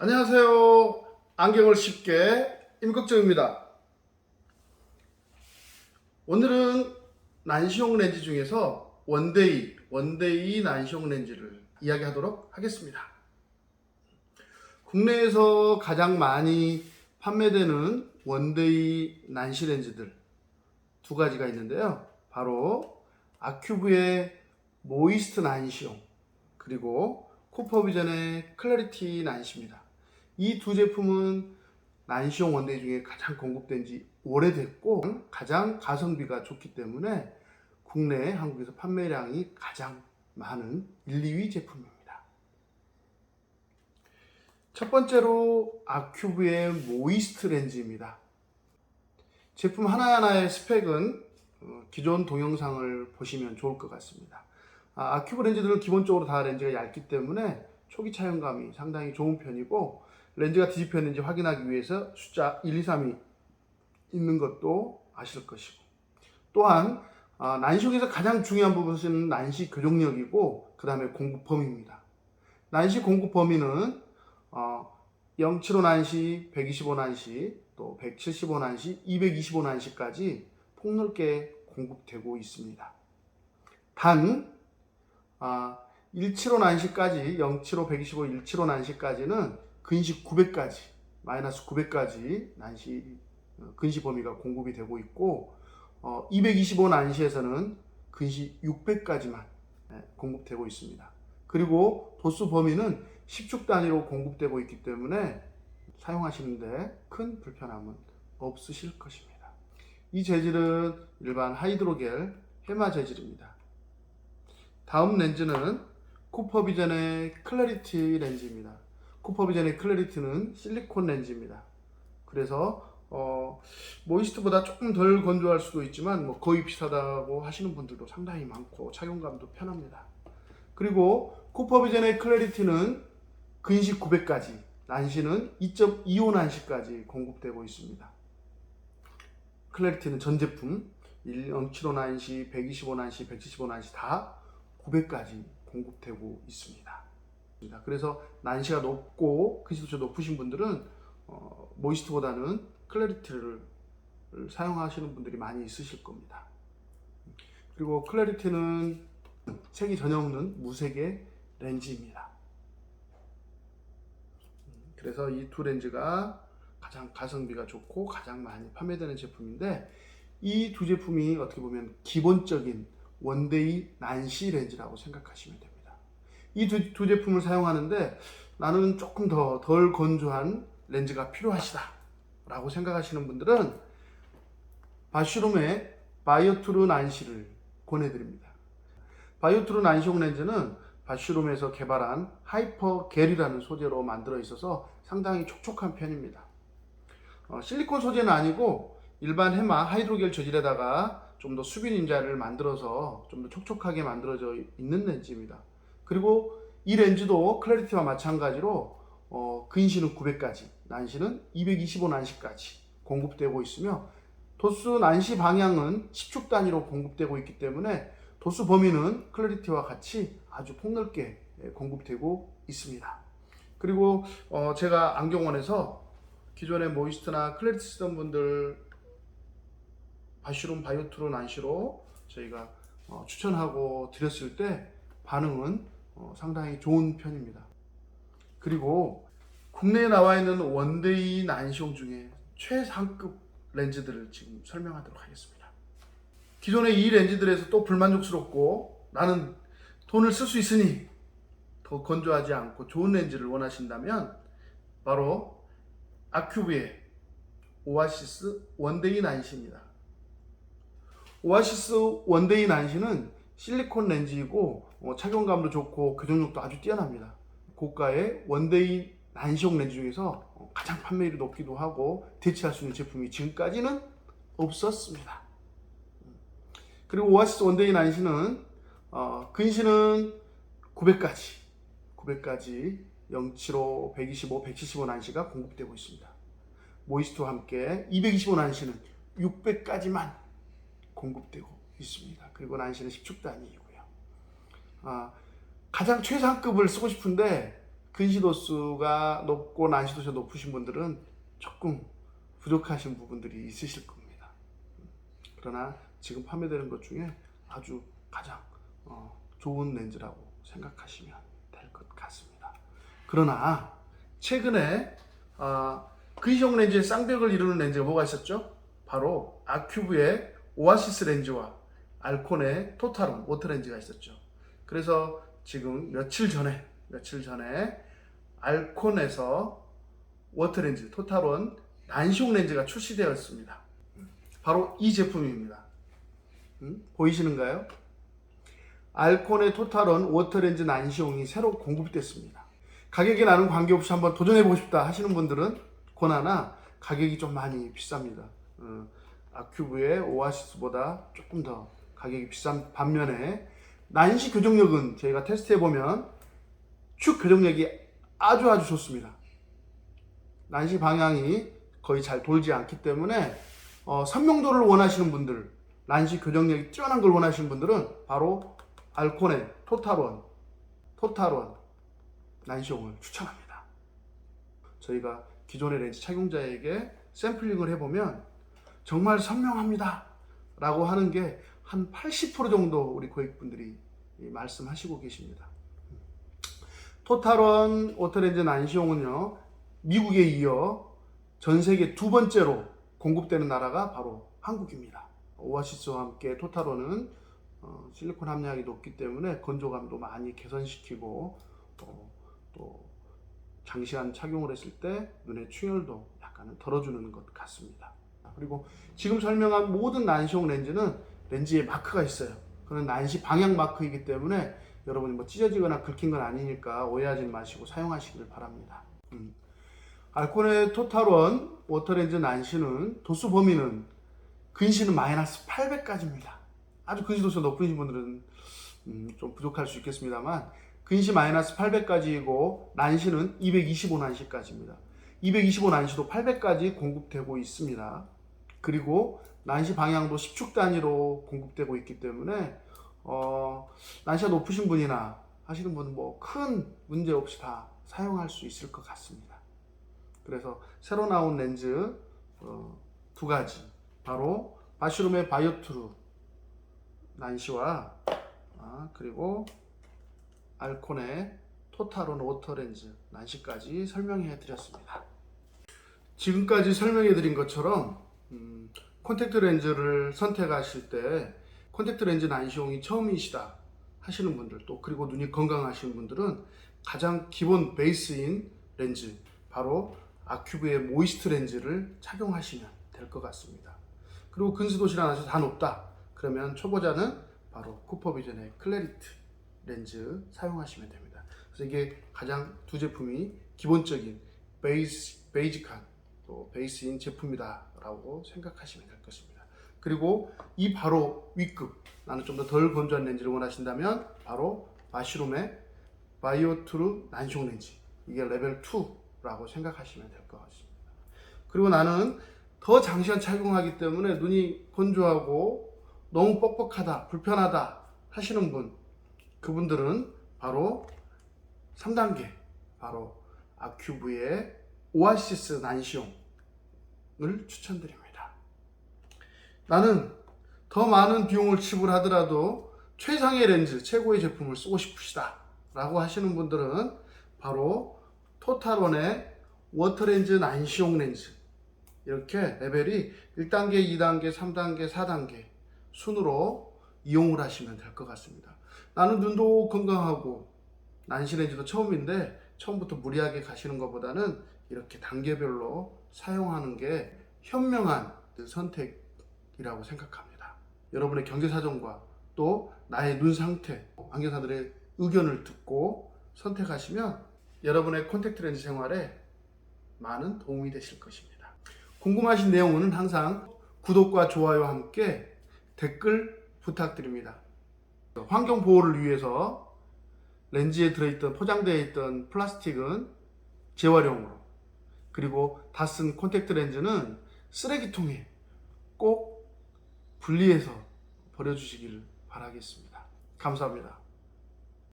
안녕하세요. 안경을 쉽게 임꺽정입니다. 오늘은 난시용 렌즈 중에서 원데이, 원데이 난시용 렌즈를 이야기하도록 하겠습니다. 국내에서 가장 많이 판매되는 원데이 난시 렌즈들 두 가지가 있는데요. 바로 아큐브의 모이스트 난시용 그리고 코퍼비전의 클래리티 난시입니다. 이 두 제품은 난시용 원데이 중에 가장 공급된 지 오래됐고 가장 가성비가 좋기 때문에 국내 한국에서 판매량이 가장 많은 1, 2위 제품입니다. 첫 번째로 아큐브의 모이스트 렌즈입니다. 제품 하나하나의 스펙은 어, 기존 동영상을 보시면 좋을 것 같습니다. 아, 아큐브 렌즈들은 기본적으로 다 렌즈가 얇기 때문에 초기 촬영감이 상당히 좋은 편이고 렌즈가 뒤집혀 있는지 확인하기 위해서 숫자 1, 2, 3이 있는 것도 아실 것이고 또한 아, 난시용에서 가장 중요한 부분은 난시 교정력이고 그 다음에 공급 범위입니다. 난시 공급 범위는 어, 075 난시, 125 난시, 또 175 난시, 225 난시까지 폭넓게 공급되고 있습니다. 단 아, 175 난시까지 075, 125, 175 난시까지는 근시 900까지 마이너스 900까지 난시 어, 근시 범위가 공급이 되고 있고 어, 225 난시에서는 근시 600까지만 공급되고 있습니다. 그리고 도수 범위는 10축 단위로 공급되고 있기 때문에 사용하시는데 큰 불편함은 없으실 것입니다. 이 재질은 일반 하이드로겔 해마 재질입니다. 다음 렌즈는 쿠퍼비전의 클래리티 렌즈입니다. 쿠퍼비전의 클래리티는 실리콘 렌즈입니다. 그래서 어, 모이스트보다 조금 덜 건조할 수도 있지만 뭐 거의 비슷하다고 하시는 분들도 상당히 많고 착용감도 편합니다. 그리고 쿠퍼비전의 클래리티는 근시 900까지, 난시는 2.25 난시까지 공급되고 있습니다. 클래리티는 전 제품 075 난시, 125 난시, 175 난시 다 900까지 공급되고 있습니다. 그래서 난시가 높고 근시도가 높으신 분들은 어, 모이스트보다는 클래리티를 사용하시는 분들이 많이 있으실 겁니다. 그리고 클래리티는 색이 전혀 없는 무색의 렌즈입니다. 그래서 이 두 렌즈가 가장 가성비가 좋고 가장 많이 판매되는 제품인데 이 두 제품이 어떻게 보면 기본적인 원데이 난시 렌즈라고 생각하시면 됩니다. 이두 제품을 사용하는데 나는 조금 더 덜 건조한 렌즈가 필요하시다 라고 생각하시는 분들은 바슈룸의 바이오투르 난시를 권해드립니다. 바이오투르 난시용 렌즈는 바슈룸에서 개발한 하이퍼 겔이라는 소재로 만들어 있어서 상당히 촉촉한 편입니다. 어, 실리콘 소재는 아니고 일반 해마 하이드로겔 재질에다가 좀 더 수빈 인자를 만들어서 좀 더 촉촉하게 만들어져 있는 렌즈입니다. 그리고 이 렌즈도 클래리티와 마찬가지로 어, 근시는 900까지, 난시는 225 난시까지 공급되고 있으며 도수 난시 방향은 10축 단위로 공급되고 있기 때문에 도수 범위는 클래리티와 같이 아주 폭넓게 예, 공급되고 있습니다. 그리고 어, 제가 안경원에서 기존에 모이스트나 클래리티 쓰던 분들 바슈룸 바이오트로 난시로 저희가 어, 추천하고 드렸을 때 반응은 어, 상당히 좋은 편입니다. 그리고 국내에 나와 있는 원데이 난시용 중에 최상급 렌즈들을 지금 설명하도록 하겠습니다. 기존의 이 렌즈들에서 또 불만족스럽고 나는 돈을 쓸 수 있으니 더 건조하지 않고 좋은 렌즈를 원하신다면 바로 아큐브의 오아시스 원데이 난시입니다. 오아시스 원데이 난시는 실리콘 렌즈이고 어, 착용감도 좋고 교정력도 아주 뛰어납니다. 고가의 원데이 난시용 렌즈 중에서 어, 가장 판매율이 높기도 하고 대체할 수 있는 제품이 지금까지는 없었습니다. 그리고 오아시스 원데이 난시는 어, 근시는 900까지 900까지 075, 125, 175 난시가 공급되고 있습니다. 모이스트와 함께 225 난시는 600까지만 공급되고 있습니다. 그리고 난시는 10축 단위이고요. 아, 가장 최상급을 쓰고 싶은데 근시도수가 높고 난시도수가 높으신 분들은 조금 부족하신 부분들이 있으실 겁니다. 그러나 지금 판매되는 것 중에 아주 가장 어, 좋은 렌즈라고 생각하시면 될 것 같습니다. 그러나 최근에 어, 근시용 렌즈의 쌍벽을 이루는 렌즈가 뭐가 있었죠? 바로 아큐브의 오아시스 렌즈와 알콘의 토탈온 워터 렌즈가 있었죠. 그래서 지금 며칠 전에 며칠 전에 알콘에서 워터 렌즈 토탈온 난시용 렌즈가 출시되었습니다. 바로 이 제품입니다. 음? 보이시는가요? 알콘의 토탈온 워터 렌즈 난시용이 새로 공급됐습니다. 가격에 나는 관계없이 한번 도전해보고 싶다 하시는 분들은 고나나 가격이 좀 많이 비쌉니다. 어, 아큐브의 오아시스보다 조금 더 가격이 비싼 반면에 난시 교정력은 저희가 테스트해 보면 축 교정력이 아주 아주 좋습니다. 난시 방향이 거의 잘 돌지 않기 때문에 어, 선명도를 원하시는 분들, 난시 교정력이 뛰어난 걸 원하시는 분들은 바로 알코네 토탈원, 토탈원 난시용을 추천합니다. 저희가 기존의 렌즈 착용자에게 샘플링을 해보면 정말 선명합니다. 라고 하는 게 한 80% 정도 우리 고객분들이 말씀하시고 계십니다. 토탈원 워터렌즈 난시용은요, 미국에 이어 전 세계 두 번째로 공급되는 나라가 바로 한국입니다. 오아시스와 함께 토탈원은 어, 실리콘 함량이 높기 때문에 건조감도 많이 개선시키고 또, 또 장시간 착용을 했을 때 눈의 충혈도 약간은 덜어주는 것 같습니다. 그리고 지금 설명한 모든 난시용 렌즈는 렌즈에 마크가 있어요. 그는 난시 방향 마크이기 때문에 여러분이 뭐 찢어지거나 긁힌 건 아니니까 오해하지 마시고 사용하시길 바랍니다. 음. 알코네 토탈원 워터렌즈 난시는 도수 범위는 근시는 마이너스 800까지입니다. 아주 근시 도수가 높으신 분들은 음, 좀 부족할 수 있겠습니다만 근시 마이너스 800까지이고 난시는 225 난시까지입니다. 225 난시도 800까지 공급되고 있습니다. 그리고 난시 방향도 10축 단위로 공급되고 있기 때문에 어, 난시가 높으신 분이나 하시는 분은 뭐 큰 문제 없이 다 사용할 수 있을 것 같습니다. 그래서 새로 나온 렌즈 어, 두 가지 바로 바슈룸의 바이오트루 난시와 아, 그리고 알콘의 토탈온 워터 렌즈 난시까지 설명해 드렸습니다. 지금까지 설명해 드린 것처럼 음, 콘택트 렌즈를 선택하실 때 콘택트 렌즈 난시용이 처음이시다 하시는 분들 또 그리고 눈이 건강하신 분들은 가장 기본 베이스인 렌즈 바로 아큐브의 모이스트 렌즈를 착용하시면 될 것 같습니다. 그리고 근수도시나 나서 다 높다 그러면 초보자는 바로 쿠퍼비전의 클래리트 렌즈 사용하시면 됩니다. 그래서 이게 가장 두 제품이 기본적인 베이스, 베이직한 또 베이스인 제품이다라고 생각하시면 될 것입니다. 그리고 이 바로 위급 나는 좀 더 덜 건조한 렌즈를 원하신다면 바로 마시룸의 바이오트루 난시용 렌즈 이게 레벨 2라고 생각하시면 될 것 같습니다. 그리고 나는 더 장시간 착용하기 때문에 눈이 건조하고 너무 뻑뻑하다 불편하다 하시는 분 그분들은 바로 3단계 바로 아큐브의 오아시스 난시용 을 추천드립니다. 나는 더 많은 비용을 지불하더라도 최상의 렌즈, 최고의 제품을 쓰고 싶으시다 라고 하시는 분들은 바로 토탈원의 워터렌즈 난시용 렌즈 이렇게 레벨이 1단계, 2단계, 3단계, 4단계 순으로 이용을 하시면 될 것 같습니다. 나는 눈도 건강하고 난시 렌즈도 처음인데 처음부터 무리하게 가시는 것보다는 이렇게 단계별로 사용하는 게 현명한 선택이라고 생각합니다. 여러분의 경제 사정과 또 나의 눈 상태, 안경사들의 의견을 듣고 선택하시면 여러분의 콘택트 렌즈 생활에 많은 도움이 되실 것입니다. 궁금하신 내용은 항상 구독과 좋아요와 함께 댓글 부탁드립니다. 환경 보호를 위해서 렌즈에 들어있던 포장되어 있던 플라스틱은 재활용으로 그리고 다 쓴 콘택트 렌즈는 쓰레기통에 꼭 분리해서 버려주시기를 바라겠습니다. 감사합니다.